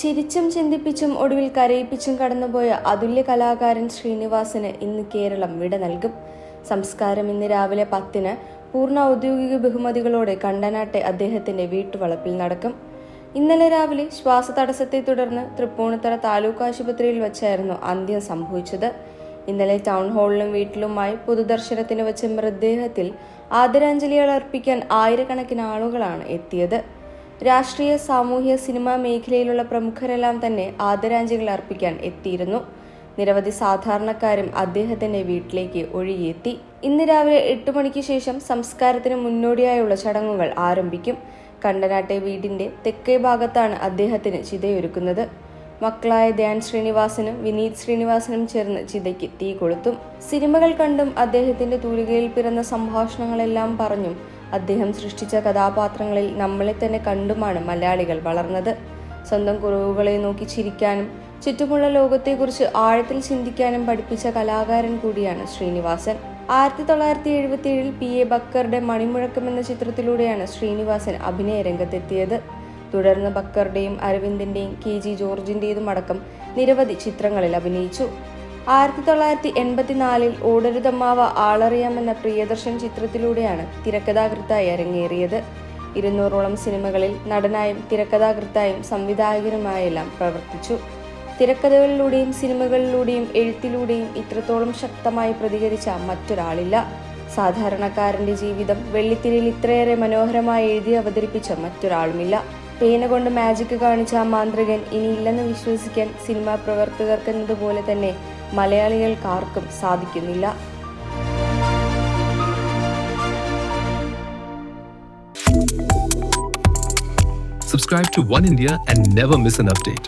ചിരിച്ചും ചിന്തിപ്പിച്ചും ഒടുവിൽ കരയിപ്പിച്ചും കടന്നുപോയ അതുല്യ കലാകാരൻ ശ്രീനിവാസന് ഇന്ന് കേരളം വിട നൽകും. സംസ്കാരം ഇന്ന് രാവിലെ പത്തിന് പൂർണ ഔദ്യോഗിക ബഹുമതികളോടെ കണ്ടനാട്ടെ അദ്ദേഹത്തിന്റെ വീട്ടുവളപ്പിൽ നടക്കും. ഇന്നലെ രാവിലെ ശ്വാസതടസ്സത്തെ തുടർന്ന് തൃപ്പൂണിത്തറ താലൂക്ക് ആശുപത്രിയിൽ വെച്ചായിരുന്നു അന്ത്യം സംഭവിച്ചത്. ഇന്നലെ ടൗൺ ഹാളിലും വീട്ടിലുമായി പൊതുദർശനത്തിന് വെച്ച മൃതദേഹത്തിൽ ആദരാഞ്ജലികൾ അർപ്പിക്കാൻ ആയിരക്കണക്കിന് ആളുകളാണ് എത്തിയത്. രാഷ്ട്രീയ സാമൂഹ്യ സിനിമാ മേഖലയിലുള്ള പ്രമുഖരെല്ലാം തന്നെ ആദരാഞ്ജലികൾ അർപ്പിക്കാൻ എത്തിയിരുന്നു. നിരവധി സാധാരണക്കാരും അദ്ദേഹത്തിന്റെ വീട്ടിലേക്ക് ഒഴുകിയെത്തി. ഇന്ന് രാവിലെ എട്ട് മണിക്ക് ശേഷം സംസ്കാരത്തിന് മുന്നോടിയായുള്ള ചടങ്ങുകൾ ആരംഭിക്കും. കണ്ടനാട്ടെ വീടിന്റെ തെക്കേ ഭാഗത്താണ് അദ്ദേഹത്തിന് ചിതയൊരുക്കുന്നത്. മക്കളായ ധ്യാൻ ശ്രീനിവാസനും വിനീത് ശ്രീനിവാസനും ചേർന്ന് ചിതയ്ക്ക് തീ കൊളുത്തും. സിനിമകൾ കണ്ടും അദ്ദേഹത്തിന്റെ തൂലികയിൽ പിറന്ന സംഭാഷണങ്ങളെല്ലാം പറഞ്ഞും അദ്ദേഹം സൃഷ്ടിച്ച കഥാപാത്രങ്ങളിൽ നമ്മളെ തന്നെ കണ്ടുമാണ് മലയാളികൾ വളർന്നത്. സ്വന്തം കുറവുകളെ നോക്കി ചിരിക്കാനും ചുറ്റുമുള്ള ലോകത്തെക്കുറിച്ച് ആഴത്തിൽ ചിന്തിക്കാനും പഠിപ്പിച്ച കലാകാരൻ കൂടിയാണ് ശ്രീനിവാസൻ. ആയിരത്തി തൊള്ളായിരത്തി എഴുപത്തി ഏഴിൽ പി. എ. ബക്കറുടെ മണിമുഴക്കം എന്ന ചിത്രത്തിലൂടെയാണ് ശ്രീനിവാസൻ അഭിനയ രംഗത്തെത്തിയത്. തുടർന്ന് ബക്കറുടെയും അരവിന്ദിന്റെയും കെ. ജി ജോർജിന്റെയും അടക്കം നിരവധി ചിത്രങ്ങളിൽ അഭിനയിച്ചു. ആയിരത്തി തൊള്ളായിരത്തി എൺപത്തിനാലിൽ ഓടരുതമ്മാവ ആളറിയാം എന്ന പ്രിയദർശൻ ചിത്രത്തിലൂടെയാണ് തിരക്കഥാകൃത്തായി അരങ്ങേറിയത്. ഇരുന്നൂറോളം സിനിമകളിൽ നടനായും തിരക്കഥാകൃത്തായും സംവിധായകനുമായെല്ലാം പ്രവർത്തിച്ചു. തിരക്കഥകളിലൂടെയും സിനിമകളിലൂടെയും എഴുത്തിലൂടെയും ഇത്രത്തോളം ശക്തമായി പ്രതികരിച്ച മറ്റൊരാളില്ല. സാധാരണക്കാരന്റെ ജീവിതം വെള്ളിത്തിരിയിൽ ഇത്രയേറെ മനോഹരമായി എഴുതി അവതരിപ്പിച്ച മറ്റൊരാളുമില്ല. പേന കൊണ്ട് മാജിക് കാണിച്ച ആ മാന്ത്രികൻ ഇനിയില്ലെന്ന് വിശ്വസിക്കാൻ സിനിമാ പ്രവർത്തകർക്കെന്നതുപോലെ തന്നെ മലയാളികൾക്കാർക്കും സാധിക്കുന്നില്ല Subscribe to One India and never miss an update.